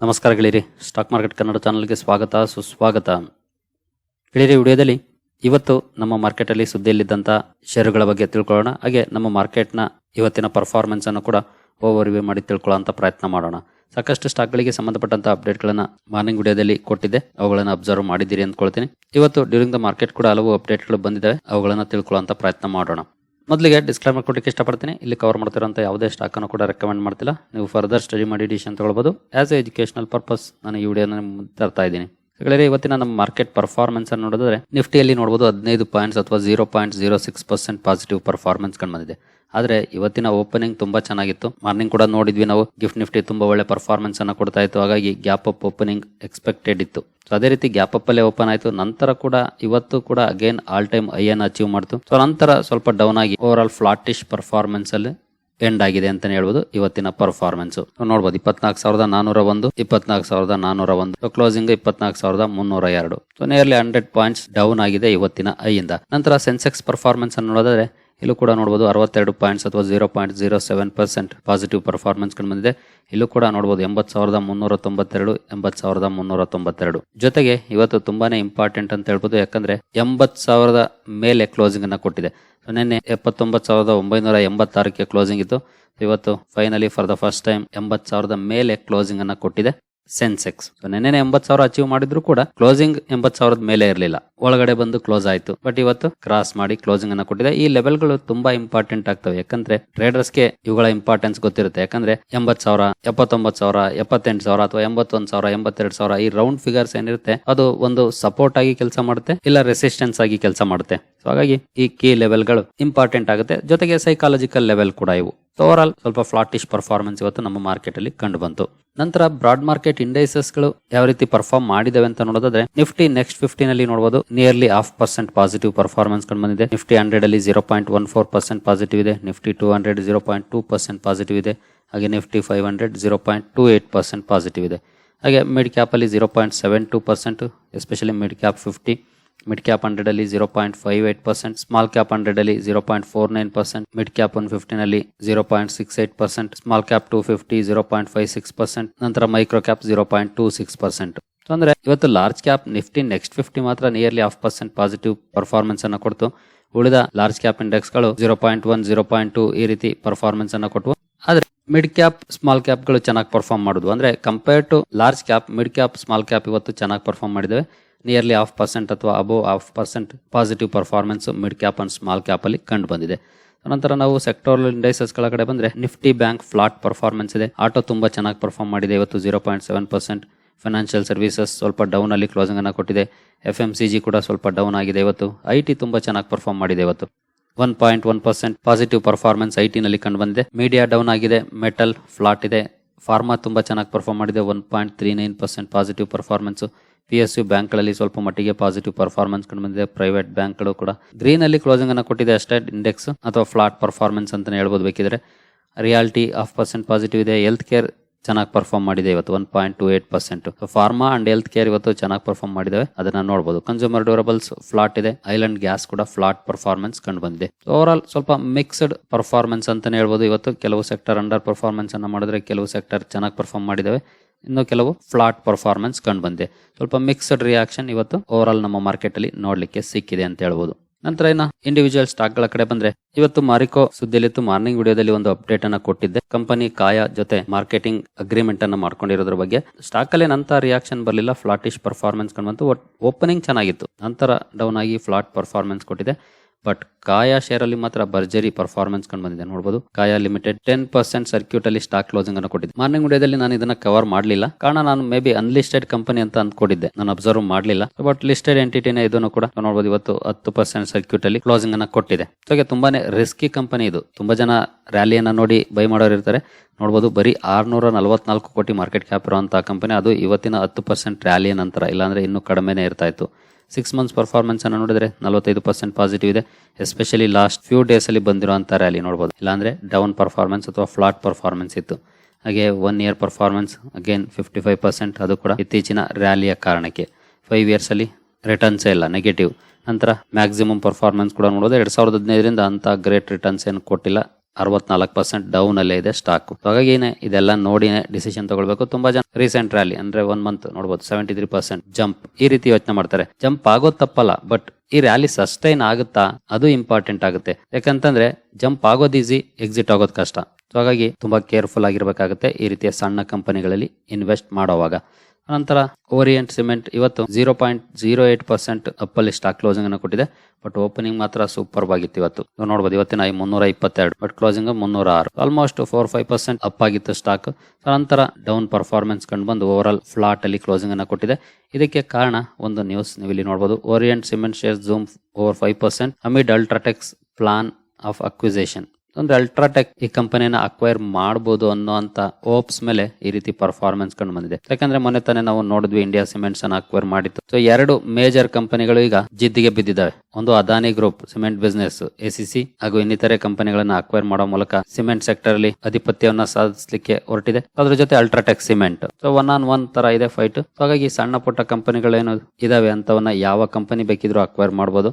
ನಮಸ್ಕಾರ ಗೆಳೆಯರಿ, stock market Kannada ಚಾನಲ್ಗೆ ಸ್ವಾಗತ, ಸುಸ್ವಾಗತ. ಗೆಳೆಯರಿ, ವಿಡಿಯೋದಲ್ಲಿ ಇವತ್ತು ನಮ್ಮ ಮಾರ್ಕೆಟಲ್ಲಿ ಸುದ್ದಿಯಲ್ಲಿದ್ದಂಥ ಷೇರುಗಳ ಬಗ್ಗೆ ತಿಳ್ಕೊಳ್ಳೋಣ, ಹಾಗೆ ನಮ್ಮ ಮಾರ್ಕೆಟ್ನ ಇವತ್ತಿನ ಪರ್ಫಾರ್ಮೆನ್ಸನ್ನು ಕೂಡ ಓವರ್ ರಿವ್ಯೂ ಮಾಡಿ ತಿಳ್ಕೊಳ್ಳೋಂಥ ಪ್ರಯತ್ನ ಮಾಡೋಣ. ಸಾಕಷ್ಟು ಸ್ಟಾಕ್ಗಳಿಗೆ ಸಂಬಂಧಪಟ್ಟಂಥ ಅಪ್ಡೇಟ್ಗಳನ್ನು ಮಾರ್ನಿಂಗ್ ವಿಡಿಯೋದಲ್ಲಿ ಕೊಟ್ಟಿದ್ದೆ, ಅವುಗಳನ್ನು ಅಬ್ಸರ್ವ್ ಮಾಡಿದ್ದೀರಿ ಅಂದ್ಕೊಳ್ತೀನಿ. ಇವತ್ತು ಡ್ಯೂರಿಂಗ್ ದ ಮಾರ್ಕೆಟ್ ಕೂಡ ಹಲವು ಅಪ್ಡೇಟ್ಗಳು ಬಂದಿದ್ದಾವೆ, ಅವುಗಳನ್ನು ತಿಳ್ಕೊಳ್ಳೋಂಥ ಪ್ರಯತ್ನ ಮಾಡೋಣ. ಮೊದಲಿಗೆ ಡಿಸ್ಕ್ಲೈಮರ್ ಕೊಡಲಿಕ್ಕೆ ಇಷ್ಟಪಡ್ತೀನಿ. ಇಲ್ಲಿ ಕವರ್ ಮಾಡ್ತಿರೋಂಥ ಯಾವುದೇ ಸ್ಟಾಕ್ ಅನ್ನು ಕೂಡ ರೆಕಮೆಂಡ್ ಮಾಡ್ತಿಲ್ಲ. ನೀವು ಫರ್ದರ್ ಸ್ಟಡಿ ಮಾಡಿ ಡಿಸಿಷನ್ ತಗೊಳ್ಬೋದು. ಆ್ಯಸ್ ಎ ಎಜುಕೇಶನಲ್ ಪರ್ಪಸ್ ನಾನು ಈ ವಿಡಿಯೋನ ತರ್ತಾ ಇದ್ದೀನಿ. ಗೆಳೆಯರೆ ಇವತ್ತಿನ ನಮ್ಮ ಮಾರ್ಕೆಟ್ ಪರ್ಫಾರ್ಮೆನ್ಸ್ ಅನ್ನು ನೋಡಿದ್ರೆ ನಿಫ್ಟಿಯಲ್ಲಿ ನೋಡಬಹುದು ಹದಿನೈದು ಪಾಯಿಂಟ್ಸ್ ಅಥವಾ zero point zero six percent positive performance ಕಂಡು ಬಂದಿದೆ. ಆದ್ರೆ ಇವತ್ತಿನ ಓಪನಿಂಗ್ ತುಂಬಾ ಚೆನ್ನಾಗಿತ್ತು. ಮಾರ್ನಿಂಗ್ ಕೂಡ ನೋಡಿದ್ವಿ ನಾವು. ಗಿಫ್ಟ್ ನಿಫ್ಟಿ ತುಂಬಾ ಒಳ್ಳೆ ಪರ್ಫಾರ್ಮೆನ್ಸ್ ಅನ್ನ ಕೊಡ್ತಾ ಇತ್ತು. ಹಾಗಾಗಿ ಗ್ಯಾಪ್ ಅಪ್ ಓಪನಿಂಗ್ ಎಕ್ಸ್ಪೆಕ್ಟೆಡ್ ಇತ್ತು. ಸೊ ಅದೇ ರೀತಿ ಗ್ಯಾಪ್ ಅಪ್ ಅಲ್ಲೇ ಓಪನ್ ಆಯ್ತು. ನಂತರ ಕೂಡ, ಇವತ್ತು ಕೂಡ ಅಗೇನ್ ಆಲ್ ಟೈಮ್ ಐ ಅನ್ನು ಅಚೀವ್ ಮಾಡ್ತು. ಸೊ ನಂತರ ಸ್ವಲ್ಪ ಡೌನ್ ಆಗಿ ಓವರ್ ಆಲ್ ಫ್ಲಾಟಿಶ್ ಪರ್ಫಾರ್ಮೆನ್ಸ್ ಅಲ್ಲಿ ಎಂಡ್ ಆಗಿದೆ ಅಂತಾನೆ ಹೇಳ್ಬೋದು. ಇವತ್ತಿನ ಪರ್ಫಾರ್ಮೆನ್ಸ್ ನೋಡಬಹುದು ಇಪ್ಪತ್ನಾಲ್ಕು ಸಾವಿರದ ನಾನೂರ ಒಂದು, ಇಪ್ಪತ್ನಾಲ್ಕು ಸಾವಿರದ ನಾನೂರ ಒಂದು. ಕ್ಲೋಸಿಂಗ್ ಇಪ್ಪತ್ನಾಲ್ಕು ಸಾವಿರದ ಮುನ್ನೂರ ಎರಡು. So nearly hundred points down ಆಗಿದೆ ಇವತ್ತಿನ ಐಯಿಂದ ನಂತರ ಸೆನ್ಸೆಕ್ಸ್ ಪರ್ಫಾರ್ಮೆನ್ಸ್ ಅನ್ನು ನೋಡಿದ್ರೆ ಇಲ್ಲೂ ಕೂಡ ನೋಡ್ಬೋದು ಅರವತ್ತೆರಡು ಪಾಯಿಂಟ್ಸ್ ಅಥವಾ zero point zero seven percent positive performance ಕಂಡು ಬಂದಿದೆ. ಇಲ್ಲೂ ಕೂಡ ನೋಡ್ಬೋದು ಎಂಬತ್ತು ಸಾವಿರದ ಮುನ್ನೂರ ತೊಂಬತ್ತೆರಡು ಎಂಬತ್ತು ಸಾವಿರದ ಮುನ್ನೂರ ತೊಂಬತ್ತೆರಡು ಜೊತೆಗೆ ಇವತ್ತು ತುಂಬಾನೇ ಇಂಪಾರ್ಟೆಂಟ್ ಅಂತ ಹೇಳ್ಬೋದು. ಯಾಕಂದ್ರೆ ಎಂಬತ್ತು ಸಾವಿರದ ಮೇಲೆ ಕ್ಲೋಸಿಂಗ್ ಅನ್ನ ಕೊಟ್ಟಿದೆ. ಸೊ ನಿನ್ನೆ ಎಪ್ಪತ್ತೊಂಬತ್ತು ಸಾವಿರದ ಒಂಬೈನೂರ ಎಂಬತ್ತಾರಕ್ಕೆ ಕ್ಲೋಸಿಂಗ್ ಇತ್ತು. ಇವತ್ತು finally for the first time ಎಂಬತ್ತು ಸಾವಿರದ ಮೇಲೆ ಕ್ಲೋಸಿಂಗ್ ಅನ್ನ ಕೊಟ್ಟಿದೆ. ಸೆನ್ಸೆಕ್ಸ್. ನೆನ್ನೆ ಎಂಬತ್ ಸಾವಿರ ಅಚೀವ್ ಮಾಡಿದ್ರು ಕೂಡ ಕ್ಲೋಸಿಂಗ್ ಎಂಬತ್ ಸಾವಿರದ ಮೇಲೆ ಇರಲಿಲ್ಲ. ಒಳಗಡೆ ಬಂದು ಕ್ಲೋಸ್ ಆಯ್ತು. ಬಟ್ ಇವತ್ತು ಕ್ರಾಸ್ ಮಾಡಿ ಕ್ಲೋಸಿಂಗ್ ಅನ್ನ ಕೊಟ್ಟಿದೆ. ಈ ಲೆವೆಲ್ಗಳು ತುಂಬಾ ಇಂಪಾರ್ಟೆಂಟ್ ಆಗ್ತವೆ. ಯಾಕಂದ್ರೆ ಟ್ರೇಡರ್ಸ್ಗೆ ಇವುಗಳ ಇಂಪಾರ್ಟೆನ್ಸ್ ಗೊತ್ತಿರುತ್ತೆ. ಯಾಕಂದ್ರೆ ಎಂಬತ್ ಸಾವಿರ ಎಪ್ಪತ್ತೊಂಬತ್ ಸಾವಿರ, ಎಪ್ಪತ್ತೆಂಟು ಸಾವಿರ ಅಥವಾ ಎಂಬತ್ತೊಂದು ಸಾವಿರ, ಎಂಬತ್ತೆರಡು ಸಾವಿರ ಈ ರೌಂಡ್ ಫಿಗರ್ಸ್ ಏನಿರುತ್ತೆ, ಅದು ಒಂದು ಸಪೋರ್ಟ್ ಆಗಿ ಕೆಲಸ ಮಾಡುತ್ತೆ, ಇಲ್ಲ ರೆಸಿಸ್ಟೆನ್ಸ್ ಆಗಿ ಕೆಲಸ ಮಾಡುತ್ತೆ. ಸೊ ಹಾಗಾಗಿ ಈ ಕೀ ಲೆವೆಲ್ಗಳು ಇಂಪಾರ್ಟೆಂಟ್ ಆಗುತ್ತೆ. ಜೊತೆಗೆ ಸೈಕಾಲಜಿಕಲ್ ಲೆವೆಲ್ ಕೂಡ ಇವು. ಓವರ್ ಆಲ್ ಸ್ವಲ್ಪ ಫ್ಲಾಟಿಶ್ ಪರ್ಫಾರ್ಮೆನ್ಸ್ ಇವತ್ತು ನಮ್ಮ ಮಾರ್ಕೆಟ್ ಅಲ್ಲಿ ಕಂಡು ಬಂತು. ನಂತರ ಬ್ರಾಡ್ ಮಾರ್ಕೆಟ್ ಇಂಡೈಸಸ್ಗಳು ಯಾವ ರೀತಿ ಪರ್ಫಾರ್ಮ್ ಮಾಡಿದವೆ ಅಂತ ನೋಡೋದಾದ್ರೆ ನಿಫ್ಟಿ ನೆಕ್ಸ್ಟ್ ಫಿಫ್ಟೀನ್ ಅಲ್ಲಿ ನೋಡಬಹುದು nearly half percent positive performance ಕಂಡು ಬಂದಿದೆ. ನಿಫ್ಟಿ ಹಂಡ್ರೆಡ್ ಅಲ್ಲಿ zero point one four percent positive ಇದೆ. Nifty two hundred zero point two percent positive ಇದೆ. ಹಾಗೆ Nifty five hundred zero point two eight percent positive ಇದೆ. ಹಾಗೆ ಮಿಡ್ ಕ್ಯಾಪ್ ಅಲ್ಲಿ zero point seven two percent especially mid cap fifty mid cap hundred ಅಲ್ಲಿ zero point five eight percent small cap hundred ಅಲ್ಲಿ zero point four nine percent mid cap one fifteen ಅಲ್ಲಿ zero point six eight percent small cap two fifty zero point five six percent ನಂತರ micro cap zero point two six percent ಅಂದ್ರೆ ಇವತ್ತು large cap Nifty next fifty ಮಾತ್ರ nearly half percent positive performance ಅನ್ನ ಕೊಡ್ತು. ಉಳಿದ large cap ಇಂಡೆಕ್ಸ್ಗಳು zero point one zero point two ಈ ರೀತಿ performance ಅನ್ನ ಕೊಟ್ಟವು ಆದ್ರೆ ಮಿಡ್ ಕ್ಯಾಪ್ ಸ್ಮಾಲ್ ಕ್ಯಾಪ್ಗಳು ಚೆನ್ನಾಗಿ ಪರ್ಫಾರ್ಮ್ ಮಾಡುದು. ಅಂದ್ರೆ compare to large cap mid cap small cap ಇವತ್ತು ಚೆನ್ನಾಗಿ ಪರ್ಫಾರ್ಮ್ ಮಾಡಿದ್ದೇವೆ. ನಿಯರ್ಲಿ ಹಾಫ್ ಪರ್ಸೆಂಟ್ ಅಥವಾ above half percent positive performance mid cap and small cap ಅಲ್ಲಿ ಕಂಡು ಬಂದಿದೆ. ನಂತರ ನಾವು ಸೆಕ್ಟೋರಲ್ ಇಂಡೈಸಸ್ಗಳ ಕಡೆ ಬಂದ್ರೆ ನಿಫ್ಟಿ ಬ್ಯಾಂಕ್ ಫ್ಲಾಟ್ ಪರ್ಫಾರ್ಮೆನ್ಸ್ ಇದೆ. ಆಟೋ ತುಂಬಾ ಚೆನ್ನಾಗಿ ಪರ್ಫಾರ್ಮ್ ಮಾಡಿದೆ ಇವತ್ತು zero point seven percent financial services ಸ್ವಲ್ಪ ಡೌನ್ ಅಲ್ಲಿ ಕ್ಲೋಸಿಂಗ್ ಅನ್ನ ಕೊಟ್ಟಿದೆ. ಎಫ್ ಎಂ ಸಿ ಜಿ ಕೂಡ ಸ್ವಲ್ಪ ಡೌನ್ ಆಗಿದೆ ಇವತ್ತು. ಐ ಟಿ ತುಂಬಾ ಚೆನ್ನಾಗಿ ಪರ್ಫಾರ್ಮ್ ಮಾಡಿದೆ ಇವತ್ತು. One point one percent positive performance I ಟಿನಲ್ಲಿ ಕಂಡು ಬಂದಿದೆ. ಮೀಡಿಯಾ ಡೌನ್ ಆಗಿದೆ ಮೆಟಲ್ ಫ್ಲಾಟ್ ಇದೆ. ಫಾರ್ಮಾ ತುಂಬಾ ಚೆನ್ನಾಗಿ ಪರ್ಫಾರ್ಮ್ ಮಾಡಿದೆ, one point three nine percent positive performance P S U ಬ್ಯಾಂಕ್ಗಳಲ್ಲಿ ಸ್ವಲ್ಪ ಮಟ್ಟಿಗೆ ಪಾಸಿಟಿವ್ ಪರ್ಫಾರ್ಮೆನ್ಸ್ ಕಂಡು ಬಂದಿದೆ. ಪ್ರೈವೇಟ್ ಬ್ಯಾಂಕ್ಗಳು ಕೂಡ. ಗ್ರೀನ್ ಅಲ್ಲಿ ಕ್ಲೋಸಿಂಗ್ ಅನ್ನು ಕೊಟ್ಟಿದೆ ಅಷ್ಟೇ ಇಂಡೆಕ್ಸ್ ಅಥವಾ ಫ್ಲಾಟ್ ಪರ್ಫಾರ್ಮೆನ್ಸ್ ಅಂತಾನೆ ಹೇಳ್ಬೋದು ಬೇಕಿದ್ರೆ. ರಿಯಾಲಿಟಿ ಹಾಫ್ ಪರ್ಸೆಂಟ್ ಪಾಸಿಟಿವ್ ಇದೆ. ಹೆಲ್ತ್ ಕೇರ್ ಚೆನ್ನಾಗಿ ಪರ್ಫಾರ್ಮ್ ಮಾಡಿದೆ ಇವತ್ತು one point two eight percent pharma and health care ಇವತ್ತು ಚೆನ್ನಾಗಿ ಪರ್ಫಾರ್ಮ್ ಮಾಡಿದಾವೆ. ಅದನ್ನ ನೋಡಬಹುದು ಕನ್ಸ್ಯೂಮರ್ ಡ್ಯೂರಬಲ್ಸ್ ಫ್ಲಾಟ್ ಇದೆ. ಐಲ್ಯಾಂಡ್ ಗ್ಯಾಸ್ ಕೂಡ ಫ್ಲಾಟ್ ಪರ್ಫಾರ್ಮೆನ್ಸ್ ಕಂಡು ಬಂದಿದೆ. ಓವರ್ ಆಲ್ ಸ್ವಲ್ಪ ಮಿಕ್ಸ್ಡ್ ಪರ್ಫಾರ್ಮೆನ್ಸ್ ಅಂತಾನೆ ಹೇಳ್ಬೋದು. ಇವತ್ತು ಕೆಲವು ಸೆಕ್ಟರ್ ಅಂಡರ್ ಪರ್ಫಾರ್ಮೆನ್ಸ್ ಅನ್ನ ಮಾಡಿದ್ರೆ ಕೆಲವು ಸೆಕ್ಟರ್ ಚೆನ್ನಾಗಿ ಪರ್ಫಾರ್ಮ್ ಮಾಡಿದಾವೆ. ಇನ್ನು ಕೆಲವು ಫ್ಲಾಟ್ ಪರ್ಫಾರ್ಮೆನ್ಸ್ ಕಂಡು ಬಂದಿದೆ. ಸ್ವಲ್ಪ ಮಿಕ್ಸ್ಡ್ ರಿಯಾಕ್ಷನ್ ಇವತ್ತು ಓವರ್ ಆಲ್ ನಮ್ಮ ಮಾರ್ಕೆಟ್ ಅಲ್ಲಿ ನೋಡ್ಲಿಕ್ಕೆ ಸಿಕ್ಕಿದೆ ಅಂತ ಹೇಳ್ಬೋದು. ನಂತರ ಇನ್ನ ಇಂಡಿವಿಜುವಲ್ ಸ್ಟಾಕ್ಗಳ ಕಡೆ ಬಂದ್ರೆ, ಇವತ್ತು ಮಾರಿಕೋ ಸುದ್ದಿಯಲ್ಲಿತ್ತು. ಮಾರ್ನಿಂಗ್ ವಿಡಿಯೋದಲ್ಲಿ ಒಂದು ಅಪ್ಡೇಟ್ ಅನ್ನ ಕೊಟ್ಟಿದ್ದೆ. ಕಂಪನಿ ಕಾಯ ಜೊತೆ ಮಾರ್ಕೆಟಿಂಗ್ ಅಗ್ರಿಮೆಂಟ್ ಅನ್ನ ಮಾಡ್ಕೊಂಡಿರೋದ್ರ ಬಗ್ಗೆ. ಸ್ಟಾಕ್ ಅಲ್ಲಿ ನಂತರ ರಿಯಾಕ್ಷನ್ ಬರಲಿಲ್ಲ. ಫ್ಲಾಟಿಶ್ ಪರ್ಫಾರ್ಮೆನ್ಸ್ ಕಂಡು ಓಪನಿಂಗ್ ಚೆನ್ನಾಗಿತ್ತು. ನಂತರ ಡೌನ್ ಆಗಿ ಫ್ಲಾಟ್ ಪರ್ಫಾರ್ಮೆನ್ಸ್ ಕೊಟ್ಟಿದೆ. ಬಟ್ ಕಾಯಾ ಶೇರ್ ಅಲ್ಲಿ ಮಾತ್ರ ಭರ್ಜರಿ ಪರ್ಫಾರ್ಮೆನ್ಸ್ ಕಂಡು ಬಂದಿದೆ. ನೋಡಬಹುದು Kaya limited ten percent circuit ಅಲ್ಲಿ ಸ್ಟಾಕ್ ಕ್ಲೋಸಿಂಗ್ ಅನ್ನು ಕೊಟ್ಟಿದ್ದೆ ಮಾರ್ನಿಂಗ್ ವಿಡಿಯೋದಲ್ಲಿ ನಾನು ಇದನ್ನ ಕವರ್ ಮಾಡಲಿಲ್ಲ. ಕಾರಣ ನಾನು ಮೇ ಬಿ ಅನ್ಲಿಸ್ಟೆಡ್ ಕಂಪನಿ ಅಂತ ಅಂದ್ಕೊಂಡಿದ್ದೆ ನಾನು ಅಬ್ಸರ್ವ್ ಮಾಡಲಿಲ್ಲ. ಬಟ್ ಲಿಸ್ಟೆಡ್ ಎಂಟಿಟಿನೇ ಇದನ್ನು ಕೂಡ ನೋಡಬಹುದು ಇವತ್ತು ಹತ್ತು ಪರ್ಸೆಂಟ್ ಸರ್ಕ್ಯೂಟ್ ಅಲ್ಲಿ ಕ್ಲೋಸಿಂಗ್ ಅನ್ನ ಕೊಟ್ಟಿದೆ. ಹಾಗೆ ತುಂಬಾನೇ ರಿಸ್ಕಿ ಕಂಪನಿ ಇದು. ತುಂಬಾ ಜನ ರ್ಯಾಲಿಯನ್ನ ನೋಡಿ ಬೈ ಮಾಡೋರು ಇರ್ತಾರೆ. ನೋಡಬಹುದು ಬರೀ ಆರ್ನೂರ ನಲವತ್ನಾಲ್ಕು ಕೋಟಿ ಮಾರ್ಕೆಟ್ ಕ್ಯಾಪ್ ಇರುವಂತಹ ಕಂಪನಿ ಅದು ಇವತ್ತಿನ ಹತ್ತು ಪರ್ಸೆಂಟ್ ರ್ಯಾಲಿಯ ನಂತರ, ಇಲ್ಲಾಂದ್ರೆ ಇನ್ನೂ ಕಡಿಮೆನೇ ಇರ್ತಾ ಇತ್ತು. ಸಿಕ್ಸ್ ಮಂತ್ಸ್ ಪರ್ಫಾರ್ಮೆನ್ಸ್ ಅನ್ನು ನೋಡಿದ್ರೆ ನಲವತ್ತೈದು ಪರ್ಸೆಂಟ್ ಪಾಸಿಟಿವ್ ಇದೆ. ಎಸ್ಪೆಷಲಿ ಲಾಸ್ಟ್ ಫ್ಯೂ ಡೇಸ್ ಅಲ್ಲಿ ಬಂದಿರುವಂತ ರ್ಯಾಲಿ ನೋಡಬಹುದು ಇಲ್ಲಾಂದ್ರೆ ಡೌನ್ ಪರ್ಫಾರ್ಮೆನ್ಸ್ ಅಥವಾ ಫ್ಲಾಟ್ ಪರ್ಫಾರ್ಮೆನ್ಸ್ ಇತ್ತು. ಹಾಗೆ one year performance again fifty five percent ಅದು ಕೂಡ ಇತ್ತೀಚಿನ ರ್ಯಾಲಿಯ ಕಾರಣಕ್ಕೆ. ಫೈವ್ ಇಯರ್ಸ್ ಅಲ್ಲಿ ರಿಟರ್ನ್ಸ್ ಇಲ್ಲ ನೆಗೆಟಿವ್ ನಂತರ ಮ್ಯಾಕ್ಸಿಮಮ್ ಪರ್ಫಾರ್ಮೆನ್ಸ್ ಕೂಡ ನೋಡೋದು ಎರಡ್ ಸಾವಿರದ ಹದಿನೈದರಿಂದ ಅಂತ ಗ್ರೇಟ್ ರಿಟರ್ನ್ಸ್ ಏನು ಕೊಟ್ಟಿಲ್ಲ. ಅರವತ್ನಾಲ್ಕು ಪರ್ಸೆಂಟ್ ಡೌನ್ ಅಲ್ಲೇ ಇದೆ ಸ್ಟಾಕ್ ಹಾಗಾಗಿ ಇದೆಲ್ಲ ನೋಡಿ ಡಿಸಿಷನ್ ತಗೊಳ್ಬೇಕು. ತುಂಬಾ ಜನ ರೀಸೆಂಟ್ ರ್ಯಾಲಿ ಅಂದ್ರೆ ಒನ್ ಮಂತ್ ನೋಡಬಹುದು ಸೆವೆಂಟಿ ತ್ರೀ ಪರ್ಸೆಂಟ್ ಜಂಪ್ ಈ ರೀತಿ ಯೋಚನೆ ಮಾಡ್ತಾರೆ. ಜಂಪ್ ಆಗೋ ತಪ್ಪಲ್ಲ ಬಟ್ ಈ ರ್ಯಾಲಿ ಸಸ್ಟೈನ್ ಆಗುತ್ತಾ? ಅದು ಇಂಪಾರ್ಟೆಂಟ್ ಆಗುತ್ತೆ. ಯಾಕಂತಂದ್ರೆ ಜಂಪ್ ಆಗೋದು ಈಸಿ ಎಕ್ಸಿಟ್ ಆಗೋದು ಕಷ್ಟ. ಸೊ ಹಾಗಾಗಿ ತುಂಬಾ ಕೇರ್ಫುಲ್ ಆಗಿರ್ಬೇಕಾಗುತ್ತೆ ಈ ರೀತಿಯ ಸಣ್ಣ ಕಂಪನಿಗಳಲ್ಲಿ ಇನ್ವೆಸ್ಟ್ ಮಾಡೋವಾಗ. ನಂತರ ಓರಿಯಂಟ್ ಸಿಮೆಂಟ್ ಇವತ್ತು zero point zero eight percent ಅಪ್ಪಲ್ಲಿ stock closing ಅನ್ನು ಕೊಟ್ಟಿದೆ. ಬಟ್ ಓಪನಿಂಗ್ ಮಾತ್ರ ಸೂಪರ್ ಆಗಿತ್ತು ಇವತ್ತು. ನೋಡಬಹುದು ಇವತ್ತಿನ ಐ ಮುನ್ನೂರ ಇಪ್ಪತ್ತೆರಡು ಬಟ್ ಕ್ಲೋಸಿಂಗ್ ಮುನ್ನೂರ ಆರು almost four five percent up ಆಗಿತ್ತು ಸ್ಟಾಕ್ ನಂತರ ಡೌನ್ ಪರ್ಫಾರ್ಮೆನ್ಸ್ ಕಂಡು ಬಂದು ಓವರ್ ಆಲ್ ಫ್ಲಾಟ್ ಅಲ್ಲಿ ಕ್ಲೋಸಿಂಗ್ ಅನ್ನು ಕೊಟ್ಟಿದೆ. ಇದಕ್ಕೆ ಕಾರಣ ಒಂದು ನ್ಯೂಸ್ ನೀವು ಇಲ್ಲಿ ನೋಡಬಹುದು Orient Cement share zoom over five percent amid UltraTech's plan of acquisition ಅಂದ್ರೆ ಅಲ್ಟ್ರಾಟೆಕ್ ಈ ಕಂಪನಿನ ಅಕ್ವೈರ್ ಮಾಡಬಹುದು ಅನ್ನೋ ಅಂತ ಓಪ್ಸ್ ಮೇಲೆ ಈ ರೀತಿ ಪರ್ಫಾರ್ಮೆನ್ಸ್ ಕಂಡು ಬಂದಿದೆ. ಯಾಕಂದ್ರೆ ಮೊನ್ನೆ ತಾನೇ ನಾವು ನೋಡಿದ್ವಿ ಇಂಡಿಯಾ ಸಿಮೆಂಟ್ಸ್ ಅನ್ನ ಅಕ್ವೈರ್ ಮಾಡಿತ್ತು ಸೊ ಎರಡು ಮೇಜರ್ ಕಂಪನಿಗಳು ಈಗ ಜಿದ್ದಿಗೆ ಬಿದ್ದಿದ್ದಾವೆ. ಒಂದು Adani group cement business ACC ಹಾಗೂ ಇನ್ನಿತರೆ ಕಂಪನಿಗಳನ್ನ ಅಕ್ವೈರ್ ಮಾಡೋ ಮೂಲಕ ಸಿಮೆಂಟ್ ಸೆಕ್ಟರ್ ಅಲ್ಲಿ ಅಧಿಪತ್ಯವನ್ನ ಸಾಧಿಸಲಿಕ್ಕೆ ಹೊರಟಿದೆ. ಅದ್ರ ಜೊತೆ UltraTech cement so one on one ತರ ಇದೆ ಫೈಟ್ ಹಾಗಾಗಿ ಸಣ್ಣ ಪುಟ್ಟ ಕಂಪನಿಗಳೇನು ಇದಾವೆ ಅಂತವನ್ನ ಯಾವ ಕಂಪನಿ ಬೇಕಿದ್ರು ಅಕ್ವೈರ್ ಮಾಡಬಹುದು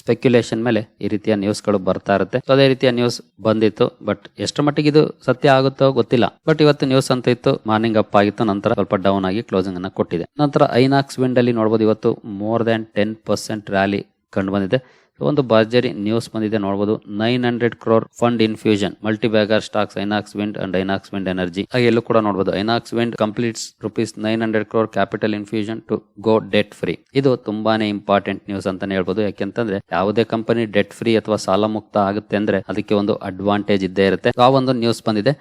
ಸ್ಪೆಕ್ಯುಲೇಷನ್ ಮೇಲೆ ಈ ರೀತಿಯ ನ್ಯೂಸ್ಗಳು ಬರ್ತಾ ಇರುತ್ತೆ. ಸೊ ಅದೇ ರೀತಿಯ ನ್ಯೂಸ್ ಬಂದಿತ್ತು ಬಟ್ ಎಷ್ಟು ಮಟ್ಟಿಗೆ ಇದು ಸತ್ಯ ಆಗುತ್ತೋ ಗೊತ್ತಿಲ್ಲ. ಬಟ್ ಇವತ್ತು ನ್ಯೂಸ್ ಅಂತ ಇತ್ತು ಮಾರ್ನಿಂಗ್ ಅಪ್ ಆಗಿತ್ತು, ನಂತರ ಸ್ವಲ್ಪ ಡೌನ್ ಆಗಿ ಕ್ಲೋಸಿಂಗ್ ಅನ್ನ ಕೊಟ್ಟಿದೆ. ನಂತರ ಐನಾಕ್ಸ್ ವಿಂಡ್ ಅಲ್ಲಿ ನೋಡಬಹುದು ಇವತ್ತು more than ten percent rally ಕಂಡು ಬಂದಿದೆ. ಒಂದು ಭರ್ಜರಿ ನ್ಯೂಸ್ ಬಂದಿದೆ ನೋಡಬಹುದು nine hundred crore fund infusion multi bagger stocks Inox Wind and Inox Wind Energy ಹಾಗೆ ಎಲ್ಲೂ ಕೂಡ ನೋಡಬಹುದು Inox Wind completes rupees nine hundred crore capital infusion to go debt free ಇದು ತುಂಬಾನೇ ಇಂಪಾರ್ಟೆಂಟ್ ನ್ಯೂಸ್ ಅಂತಾನೆ ಹೇಳ್ಬೋದು. ಯಾಕೆಂತಂದ್ರೆ ಯಾವುದೇ ಕಂಪನಿ ಡೆಟ್ ಫ್ರೀ ಅಥವಾ ಸಾಲ ಮುಕ್ತ ಆಗುತ್ತೆ ಅಂದ್ರೆ ಅದಕ್ಕೆ ಒಂದು ಅಡ್ವಾಂಟೇಜ್ ಇದ್ದೇ ಇರುತ್ತೆ. ಆ ಒಂದು ನ್ಯೂಸ್ ಬಂದಿದೆ.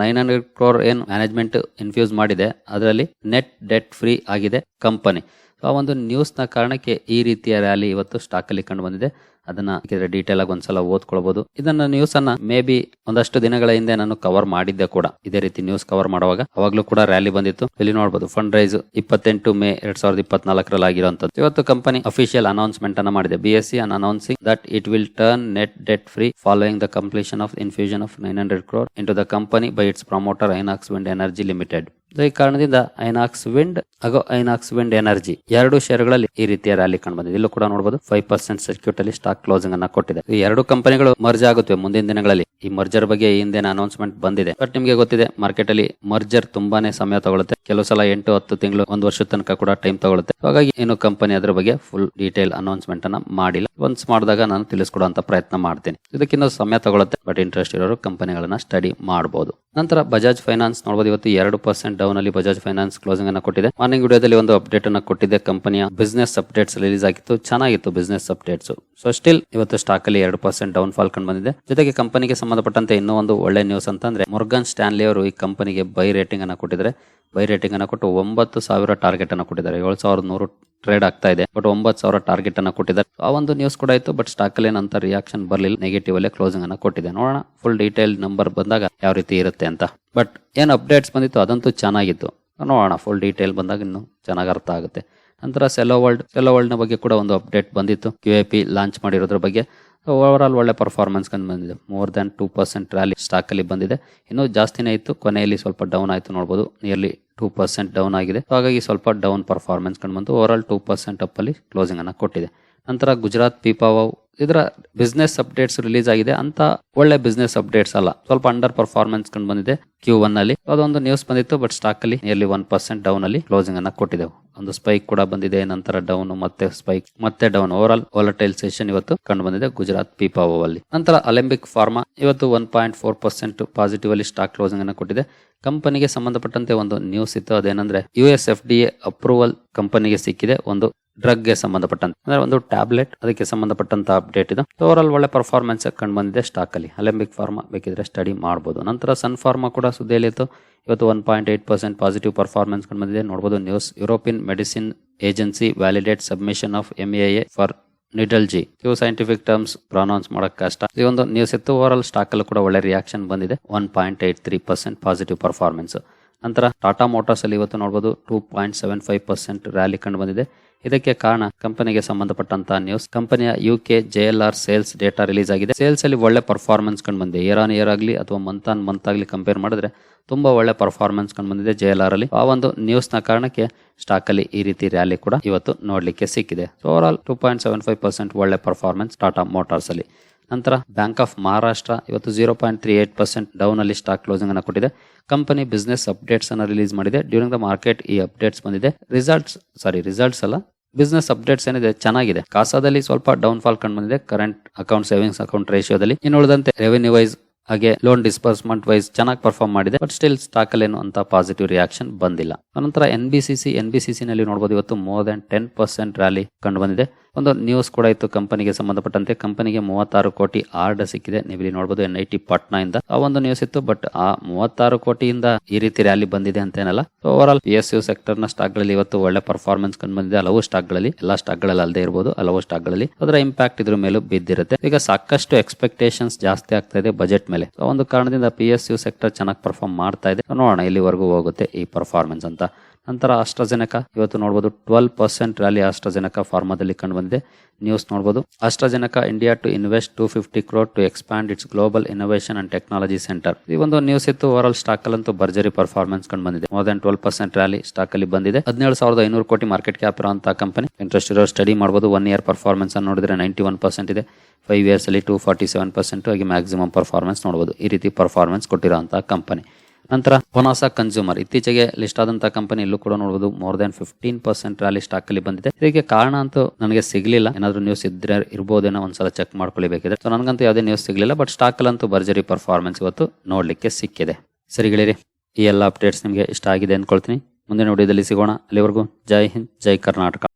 ನೈನ್ ಹಂಡ್ರೆಡ್ ಕ್ರೋರ್ ಏನ್ ಮ್ಯಾನೇಜ್ಮೆಂಟ್ ಇನ್ಫ್ಯೂಸ್ ಮಾಡಿದೆ. ಅದರಲ್ಲಿ ನೆಟ್ ಡೆಟ್ ಫ್ರೀ ಆಗಿದೆ ಕಂಪನಿ ಆ ಒಂದು ನ್ಯೂಸ್ನ ಕಾರಣಕ್ಕೆ ಈ ರೀತಿಯ ರ್ಯಾಲಿ ಇವತ್ತು ಸ್ಟಾಕ್ ಅಲ್ಲಿ ಕಂಡು ಬಂದಿದೆ. ಅದನ್ನ ಡೀಟೇಲ್ ಆಗಿ ಒಂದ್ಸಲ ಓದ್ಕೊಳ್ಬಹುದು ಇದನ್ನ ನ್ಯೂಸ್ ಅನ್ನ ಮೇ ಬಿ ಒಂದಷ್ಟು ದಿನಗಳ ಹಿಂದೆ ನಾನು ಕವರ್ ಮಾಡಿದ್ದೆ ಕೂಡ. ಇದೇ ರೀತಿ ನ್ಯೂಸ್ ಕವರ್ ಮಾಡುವಾಗ ಅವಾಗ್ಲೂ ಕೂಡ ರ್ಯಾಲಿ ಬಂದಿತ್ತು. ಇಲ್ಲಿ ನೋಡಬಹುದು ಫಂಡ್ ರೈಸ್ ಇಪ್ಪತ್ತೆಂಟು ಮೇ ಎರಡ್ ಸಾವಿರದ ಇಪ್ಪತ್ನಾಲ್ಕರಲ್ಲಿ ಆಗಿರುವಂತದ್ದು ಇವತ್ತು ಕಂಪನಿ ಅಫಿಷಿಯಲ್ ಅನೌನ್ಸ್ಮೆಂಟ್ ಅನ್ನ ಮಾಡಿದೆ. B S C an announcing that it will turn net debt free following the completion of infusion of nine hundred crore into the company by its promoter Inox Wind Energy Limited ಈ ಕಾರಣದಿಂದ INOX wind ಹಾಗೂ INOX wind energy ಎರಡು ಷೇರುಗಳಲ್ಲಿ ಈ ರೀತಿಯ rally ಕಂಡು ಬಂದಿದೆ. ಇಲ್ಲೂ ಕೂಡ ನೋಡಬಹುದು ಫೈವ್ ಪರ್ಸೆಂಟ್ ಸರ್ಕ್ಯೂಟ್ ಅಲ್ಲಿ ಸ್ಟಾಕ್ ಕ್ಲೋಸಿಂಗ್ ಅನ್ನ ಕೊಟ್ಟಿದೆ. ಈ ಎರಡು ಕಂಪನಿಗಳು ಮರ್ಜ್ ಆಗುತ್ತವೆ ಮುಂದಿನ ದಿನಗಳಲ್ಲಿ. ಈ ಮರ್ಜರ್ ಬಗ್ಗೆ ಹಿಂದಿನ ಅನೌನ್ಸ್ಮೆಂಟ್ ಬಂದಿದೆ. ಬಟ್ ನಿಮಗೆ ಗೊತ್ತಿದೆ ಮಾರ್ಕೆಟ್ ಅಲ್ಲಿ ಮರ್ಜರ್ ತುಂಬಾನೇ ಸಮಯ ತಗೊಳುತ್ತೆ. ಕೆಲವು ಸಲ ಎಂಟು, ಹತ್ತು ತಿಂಗಳು, ಒಂದು ವರ್ಷದ ತನಕ ಕೂಡ ಟೈಮ್ ತಗೊಳುತ್ತೆ. ಹಾಗಾಗಿ ಏನು ಕಂಪನಿ ಅದ್ರ ಬಗ್ಗೆ ಫುಲ್ ಡೀಟೇಲ್ ಅನೌನ್ಸ್ಮೆಂಟ್ ಅನ್ನ ಮಾಡಿಲ್ಲ. ಒನ್ಸ್ ಮಾಡಿದಾಗ ನಾನು ತಿಳಿಸ್ಕೊಡುವಂತ ಪ್ರಯತ್ನ ಮಾಡ್ತೀನಿ. ಇದಕ್ಕಿಂತ ಸಮಯ ತಗೊಳುತ್ತೆ ಬಟ್ ಇಂಟ್ರೆಸ್ಟ್ ಇರೋರು ಕಂಪನಿಗಳನ್ನ ಸ್ಟಡಿ ಮಾಡಬಹುದು ನಂತರ ಬಜಾಜ್ ಫೈನಾನ್ಸ್ ನೋಡಬಹುದು ಇವತ್ತು ಎರಡು ಪರ್ಸೆಂಟ್ ಡೌನ್ ಅಲ್ಲಿ ಬಜಾಜ್ ಫೈನಾನ್ಸ್ ಕ್ಲೋಸಿಂಗ್ ಅನ್ನ ಕೊಟ್ಟಿದೆ. ಮಾರ್ನಿಂಗ್ ವಿಡಿಯೋದಲ್ಲಿ ಒಂದು ಅಪ್ಡೇಟ್ ಅನ್ನ ಕೊಟ್ಟಿದೆ ಕಂಪನಿಯ ಬಿಸ್ನೆಸ್ ಅಪ್ಡೇಟ್ಸ್ ರಿಲೀಸ್ ಆಗಿತ್ತು. ಚೆನ್ನಾಗಿತ್ತು ಬಿಸ್ನೆಸ್ ಅಪ್ಡೇಟ್ಸ್ ಸೊ ಸ್ಟಿಲ್ ಇವತ್ತು ಸ್ಟಾಕ್ ಅಲ್ಲಿ ಎರಡು ಪರ್ಸೆಂಟ್ ಡೌನ್ ಫಾಲ್ ಕಂಡು ಬಂದಿದೆ. ಜೊತೆಗೆ ಕಂಪನಿಗೆ ಸಂಬಂಧಪಟ್ಟಂತೆ ಇನ್ನೂ ಒಂದು ಒಳ್ಳೆ ನ್ಯೂಸ್ ಅಂತಂದ್ರೆ ಮೊರ್ಗನ್ ಸ್ಟ್ಯಾನ್ಲಿ ಅವರು ಈ ಕಂಪನಿಗೆ ಬೈ ರೇಟಿಂಗ್ ಅನ್ನ ಕೊಟ್ಟಿದ್ದಾರೆ. ಬೈ ರೇಟಿಂಗ್ ಅನ್ನ ಕೊಟ್ಟು ಒಂಬತ್ತು ಸಾವಿರ ಟಾರ್ಗೆಟ್ ಅನ್ನ ಕೊಟ್ಟಿದ್ದಾರೆ. ಏಳು ಸಾವಿರದ ನೂರು ಟ್ರೇಡ್ ಆಗ್ತಾ ಇದೆ. ಬಟ್ ಒಂಬತ್ತು ಸಾವಿರ ಟಾರ್ಗೆಟ್ ಅನ್ನ ಕೊಟ್ಟಿದ್ದಾರೆ. ಆ ಒಂದು ನ್ಯೂಸ್ ಕೂಡ ಇತ್ತು ಬಟ್ ಸ್ಟಾಕ್ ಅಲ್ಲಿ ನಂತರ ರಿಯಾಕ್ಷನ್ ಬರಲಿಲ್ಲ. ನೆಗೆಟಿವ್ ಅಲ್ಲೇ ಕ್ಲೋಸಿಂಗ್ ಅನ್ನ ಕೊಟ್ಟಿದೆ. ನೋಡೋಣ ಫುಲ್ ಡೀಟೇಲ್ ನಂಬರ್ ಬಂದಾಗ ಯಾವ ರೀತಿ ಇರುತ್ತೆ ಅಂತ. ಬಟ್ ಏನು ಅಪ್ಡೇಟ್ಸ್ ಬಂದಿತ್ತು, ಅದಂತೂ ಚೆನ್ನಾಗಿತ್ತು. ನೋಡೋಣ ಫುಲ್ ಡೀಟೇಲ್ ಬಂದಾಗ ಇನ್ನು ಚೆನ್ನಾಗಿ ಅರ್ಥ ಆಗುತ್ತೆ. ನಂತರ ಸೆಲೋ ವರ್ಲ್ಡ್ ಸೆಲೋ ವರ್ಲ್ಡ್ ಬಗ್ಗೆ ಕೂಡ ಒಂದು ಅಪ್ಡೇಟ್ ಬಂದಿತ್ತು. ಕ್ಯೂ ಎ ಪಿ ಲಾಂಚ್ ಮಾಡಿರೋದ್ರ ಬಗ್ಗೆ. ಓವರ್ ಆಲ್ ಒಳ್ಳೆ ಪರ್ಫಾರ್ಮೆನ್ಸ್ ಕಂಡು ಬಂದಿದೆ. More than two percent rally ಸ್ಟಾಕಲ್ಲಿ ಬಂದಿದೆ. ಇನ್ನೂ ಜಾಸ್ತಿನೇ ಇತ್ತು. ಕೊನೆಯಲ್ಲಿ ಸ್ವಲ್ಪ ಡೌನ್ ಆಯಿತು ನೋಡಬಹುದು ನಿಯರ್ಲಿ ಟೂ ಪರ್ಸೆಂಟ್ ಡೌನ್ ಆಗಿದೆ. ಹಾಗಾಗಿ ಸ್ವಲ್ಪ ಡೌನ್ ಪರ್ಫಾರ್ಮೆನ್ಸ್ ಕಂಡು ಬಂತು. Over all two percent up ಅಲ್ಲಿ ಕ್ಲೋಸಿಂಗ್ ಅನ್ನ ಕೊಟ್ಟಿದೆ. ನಂತರ ಗುಜರಾತ್ ಪೀಪಾವಾವ್ ಇದರ ಬಿಸ್ನೆಸ್ ಅಪ್ಡೇಟ್ಸ್ ರಿಲೀಸ್ ಆಗಿದೆ. ಅಂತ ಒಳ್ಳೆ ಬಿಸ್ನೆಸ್ ಅಪ್ಡೇಟ್ಸ್ ಅಲ್ಲ. ಸ್ವಲ್ಪ ಅಂಡರ್ ಪರ್ಫಾರ್ಮೆನ್ಸ್ ಕಂಡು ಬಂದಿದೆ ಕ್ಯೂ ಒನ್ ಅಲ್ಲಿ. ಅದೊಂದು ನ್ಯೂಸ್ ಬಂದಿತ್ತು ಬಟ್ ಸ್ಟಾಕ್ ಅಲ್ಲಿ ನಿಯರ್ಲಿ ಒನ್ ಪರ್ಸೆಂಟ್ ಡೌನ್ ಅಲ್ಲಿ ಕ್ಲೋಸಿಂಗ್ ಅನ್ನ ಕೊಟ್ಟಿದೆ ಒಂದು ಸ್ಪೈಕ್ ಕೂಡ ಬಂದಿದೆ, ನಂತರ ಡೌನ್ ಮತ್ತೆ ಸ್ಪೈಕ್ ಮತ್ತೆ down over all volatile session ಇವತ್ತು ಕಂಡು ಬಂದಿದೆ ಗುಜರಾತ್ ಪೀಪಾವೋ ಅಲ್ಲಿ. ನಂತರ ಅಲೆಂಬಿಕ್ ಫಾರ್ಮಾ ಇವತ್ತು one point four percent positive ಅಲ್ಲಿ ಸ್ಟಾಕ್ ಕ್ಲೋಸಿಂಗ್ ಅನ್ನ ಕೊಟ್ಟಿದೆ. ಕಂಪನಿಗೆ ಸಂಬಂಧಪಟ್ಟಂತೆ ಒಂದು ನ್ಯೂಸ್ ಇತ್ತು. ಅದೇನಂದ್ರೆ U S F D A approval ಕಂಪನಿಗೆ ಸಿಕ್ಕಿದೆ. ಒಂದು ಡ್ರಗ್ಗೆ ಸಂಬಂಧಪಟ್ಟಂತ. ಅಂದ್ರೆ ಒಂದು ಟ್ಯಾಬ್ಲೆಟ್, ಅದಕ್ಕೆ ಸಂಬಂಧಪಟ್ಟಂತ ಅಪ್ಡೇಟ್ ಇದೆ. ಓವರ್ ಒಳ್ಳೆ ಪರ್ಫಾರ್ಮೆನ್ಸ್ ಕಂಡು ಬಂದಿದೆ ಸ್ಟಾಕ್ ಅಲ್ಲಿ. ಅಲೆಂಬಿಕ್ ಫಾರ್ಮಾ ಬೇಕಿದ್ರೆ ಸ್ಟಡಿ ಮಾಡಬಹುದು ನಂತರ ಸನ್ ಫಾರ್ಮಾ ಕೂಡ ಸುದ್ದಿಯಲ್ಲಿತ್ತು. ಇವತ್ತು one point eight percent positive performance ಕಂಡು ಬಂದಿದೆ. ನೋಡಬಹುದು news European medicine agency validate submission of M A for Nidlegy ಇವು ಸೈಂಟಿಫಿಕ್ ಟರ್ಮ್ಸ್ ಪ್ರೊನೌನ್ಸ್ ಮಾಡಕ್ ಕಷ್ಟ. ಈ ಒಂದು ನ್ಯೂಸ್ ಇತ್ತು. ಓವರ್ ಆಲ್ ಸ್ಟಾಕ್ ಅಲ್ಲಿ ಕೂಡ ಒಳ್ಳೆ ರಿಯಾಕ್ಷನ್ ಬಂದಿದೆ. One point eight three percent positive performance ನಂತರ ಟಾಟಾ ಮೋಟಾರ್ಸ್ ಅಲ್ಲಿ ಇವತ್ತು ನೋಡಬಹುದು two point seven five percent rally ಕಂಡು ಬಂದಿದೆ. ಇದಕ್ಕೆ ಕಾರಣ ಕಂಪನಿಗೆ ಸಂಬಂಧಪಟ್ಟಂತಹ ನ್ಯೂಸ್ ಕಂಪನಿಯ U K J L R sales data release ಆಗಿದೆ. ಸೇಲ್ಸ್ ಅಲ್ಲಿ ಒಳ್ಳೆ ಪರ್ಫಾರ್ಮೆನ್ಸ್ ಕಂಡು ಬಂದಿದೆ. ಇಯರ್ ಆನ್ ಇಯರ್ ಆಗಲಿ ಅಥವಾ ಮಂತ್ ಆನ್ ಮಂತ್ ಆಗಲಿ ಕಂಪೇರ್ ಮಾಡಿದ್ರೆ ತುಂಬಾ ಒಳ್ಳೆ ಪರ್ಫಾರ್ಮೆನ್ಸ್ ಕಂಡು ಬಂದಿದೆ ಜೆ ಎಲ್ ಆರ್ ಅಲ್ಲಿ. ಆ ಒಂದು ನ್ಯೂಸ್ನ ಕಾರಣಕ್ಕೆ ಸ್ಟಾಕ್ ಅಲ್ಲಿ ಈ ರೀತಿ ರ್ಯಾಲಿ ಕೂಡ ಇವತ್ತು ನೋಡ್ಲಿಕ್ಕೆ ಸಿಕ್ಕಿದೆ. Overall two point seven five percent ಒಳ್ಳೆ ಪರ್ಫಾರ್ಮೆನ್ಸ್ ಟಾಟಾ ಮೋಟಾರ್ಸ್ ಅಲ್ಲಿ. ನಂತರ ಬ್ಯಾಂಕ್ ಆಫ್ ಮಹಾರಾಷ್ಟ್ರ ಇವತ್ತು zero point three eight percent down ಅಲ್ಲಿ ಸ್ಟಾಕ್ ಕ್ಲೋಸಿಂಗ್ ಅನ್ನು ಕೊಟ್ಟಿದೆ. ಕಂಪನಿ ಬಿಸ್ನೆಸ್ ಅಪ್ಡೇಟ್ಸ್ ಅನ್ನು ರಿಲೀಸ್ ಮಾಡಿದೆ. ಡ್ಯೂರಿಂಗ್ ದ ಮಾರ್ಕೆಟ್ ಈ ಅಪ್ಡೇಟ್ಸ್ ಬಂದಿದೆ. ರಿಸಲ್ಟ್ಸ್ ಸಾರಿ ರಿಸಲ್ಟ್ಸ್ ಅಲ್ಲ ಬಿಸ್ನೆಸ್ ಅಪ್ಡೇಟ್ಸ್ ಏನಿದೆ ಚೆನ್ನಾಗಿದೆ. ಕಾಸಾದಲ್ಲಿ ಸ್ವಲ್ಪ ಡೌನ್ ಫಾಲ್ ಕಂಡು ಬಂದಿದೆ. ಕರೆಂಟ್ ಅಕೌಂಟ್ ಸೇವಿಂಗ್ಸ್ ಅಕೌಂಟ್ ರೇಷಿಯೋದಲ್ಲಿ ಇನ್ನು ಉಳಿದಂತೆ ರೆವೆನ್ಯೂ ವೈಸ್ ಹಾಗೆ ಲೋನ್ ಡಿಸ್ಬರ್ಸ್ಮೆಂಟ್ ವೈಸ್ ಚೆನ್ನಾಗಿ ಪರ್ಫಾರ್ಮ್ ಮಾಡಿದೆ. ಬಟ್ ಸ್ಟಿಲ್ ಸ್ಟಾಕ್ ಅಲ್ಲಿ ಏನು ಅಂತ ಪಾಸಿಟಿವ್ ರಿಯಾಕ್ಷನ್ ಬಂದಿಲ್ಲ. ನಂತರ N B C C N B C ನಲ್ಲಿ ನೋಡಬಹುದು ಇವತ್ತು more than ten percent rally ಕಂಡು ಬಂದಿದೆ. ಒಂದು ನ್ಯೂಸ್ ಕೂಡ ಇತ್ತು. ಕಂಪನಿಗೆ ಸಂಬಂಧಪಟ್ಟಂತೆ ಕಂಪನಿಗೆ ಮೂವತ್ತಾರು ಕೋಟಿ ಆರ್ಡರ್ ಸಿಕ್ಕಿದೆ. ನೀವು ನೋಡಬಹುದು ಎನ್ ಐ ಟಿ ಪಾಟ್ನಾ ಇಂದ ಆ ಒಂದು ನ್ಯೂಸ್ ಇತ್ತು. ಬಟ್ ಆ ಮೂವತ್ತಾರು ಕೋಟಿಯಿಂದ ಈ ರೀತಿ ರ್ಯಾಲಿ ಬಂದಿದೆ ಅಂತ ಏನಲ್ಲ. Over all P S U ಸೆಕ್ಟರ್ನ ಸ್ಟಾಕ್ಗಳಲ್ಲಿ ಇವತ್ತು ಒಳ್ಳೆ ಪರ್ಫಾರ್ಮೆನ್ಸ್ ಕಂಡು ಬಂದಿದೆ. ಹಲವು ಸ್ಟಾಕ್ಗಳಲ್ಲಿ, ಎಲ್ಲಾ ಸ್ಟಾಕ್ಗಳಲ್ಲಿ ಅಲ್ಲದೆ ಇರಬಹುದು ಹಲವು ಸ್ಟಾಕ್ಗಳಲ್ಲಿ ಅದರ ಇಂಪ್ಯಾಕ್ಟ್ ಇದ್ರ ಮೇಲೂ ಬಿದ್ದಿರುತ್ತೆ. ಈಗ ಸಾಕಷ್ಟು ಎಕ್ಸ್ಪೆಕ್ಟೇಷನ್ಸ್ ಜಾಸ್ತಿ ಆಗ್ತಾ ಇದೆ ಬಜೆಟ್ ಮೇಲೆ. ಆ ಒಂದು ಕಾರಣದಿಂದ ಪಿ ಯು ಸೆಕ್ಟರ್ ಚೆನ್ನಾಗಿ ಪರ್ಫಾರ್ಮ್ ಮಾಡ್ತಾ ಇದೆ. ನೋಡೋಣ ಇಲ್ಲಿವರೆಗೂ ಹೋಗುತ್ತೆ ಈ ಪರ್ಫಾರ್ಮೆನ್ಸ್ ಅಂತ. ನಂತರ ಅಸ್ಟ್ರಾಜೆನಕ ಇವತ್ತು ನೋಡಬಹುದು ಟ್ವೆಲ್ ಪರ್ಸೆಂಟ್ ರ್ಯಾಲಿ ಅಸ್ಟ್ರಾಜೆನಕ ಫಾರ್ಮಾದಲ್ಲಿ ಕಂಡು ಬಂದಿದೆ ನ್ಯೂಸ್ ನೋಡಬಹುದು AstraZeneca India to invest two fifty crore to expand its global innovation and technology centre. ಈ ಒಂದು ನ್ಯೂಸ್ ಇತ್ತು. ಓವರ್ ಆಲ್ ಸ್ಟಾಕ್ ಅಲ್ಲಂತೂ ಭರ್ಜರಿ ಪರ್ಫಾರ್ಮೆನ್ಸ್ ಕಂಡು ಬಂದಿದೆ more than twelve percent rally stock ಅಲ್ಲಿ ಬಂದಿದೆ. ಹದಿನೇಳು ಸಾವಿರದ ಐನೂರು ಕೋಟಿ ಮಾರ್ಕೆಟ್ ಕ್ಯಾಪ್ ಇರುವಂತಹ ಕಂಪನಿ ಇಂಟ್ರೆಸ್ಟ್ ಇರೋ ಸ್ಟಡಿ ಮಾಡಬಹುದು ಒನ್ ಇಯರ್ ಪರ್ಫಾರ್ಮೆನ್ಸ್ ಅನ್ನು ನೋಡಿದ್ರೆ ನೈಂಟಿ ಒನ್ ಪರ್ಸೆಂಟ್ ಇದೆ. ಫೈವ್ ಇಯರ್ಸ್ ಅಲ್ಲಿ ಟೂ ಫಾರ್ಟಿ ಸೆವೆನ್ ಪರ್ಸೆಂಟ್ ಆಗಿ ಮ್ಯಾಕ್ಸಿಮಮ್ ಪರ್ಫಾರ್ಮೆನ್ಸ್ ನೋಡಬಹುದು ಈ ರೀತಿ ಪರ್ಫಾರ್ಮೆನ್ಸ್ ಕೊಟ್ಟಿರುವಂತಹ ಕಂಪನಿ ನಂತರ ಹೊನಾಸ ಕನ್ಸ್ಯೂಮರ್ ಇತ್ತೀಚೆಗೆ ಲಿಸ್ಟ್ ಆದಂತಹ ಕಂಪನಿ ಇಲ್ಲೂ ಕೂಡ ನೋಡಬಹುದು more than fifteen percent rally stock ಅಲ್ಲಿ ಬಂದಿದೆ. ಇದಕ್ಕೆ ಕಾರಣ ಅಂತೂ ನನಗೆ ಸಿಗ್ಲಿಲ್ಲ. ಏನಾದ್ರು ನ್ಯೂಸ್ ಇದ್ರೆ ಇರ್ಬೋದೇನೋ ಒಂದ್ಸಲ ಚೆಕ್ ಮಾಡ್ಕೊಳ್ಬೇಕಿದೆ ಸೊ ನನಗಂತೂ ಯಾವುದೇ ನ್ಯೂಸ್ ಸಿಗ್ಲಿಲ್ಲ ಬಟ್ ಸ್ಟಾಕ್ ಅಲ್ಲಂತೂ ಭರ್ಜರಿ ಪರ್ಫಾರ್ಮೆನ್ಸ್ ಇವತ್ತು ನೋಡ್ಲಿಕ್ಕೆ ಸಿಕ್ಕಿದೆ. ಸರಿ ಗೆಳೆಯರಿ, ಈ ಎಲ್ಲ ಅಪ್ಡೇಟ್ಸ್ ನಿಮಗೆ ಇಷ್ಟ ಆಗಿದೆ ಅನ್ಕೊಳ್ತೀನಿ. ಮುಂದಿನ ವಿಡಿಯೋದಲ್ಲಿ ಸಿಗೋಣ. ಅಲ್ಲಿವರೆಗೂ ಜೈ ಹಿಂದ್, ಜೈ ಕರ್ನಾಟಕ.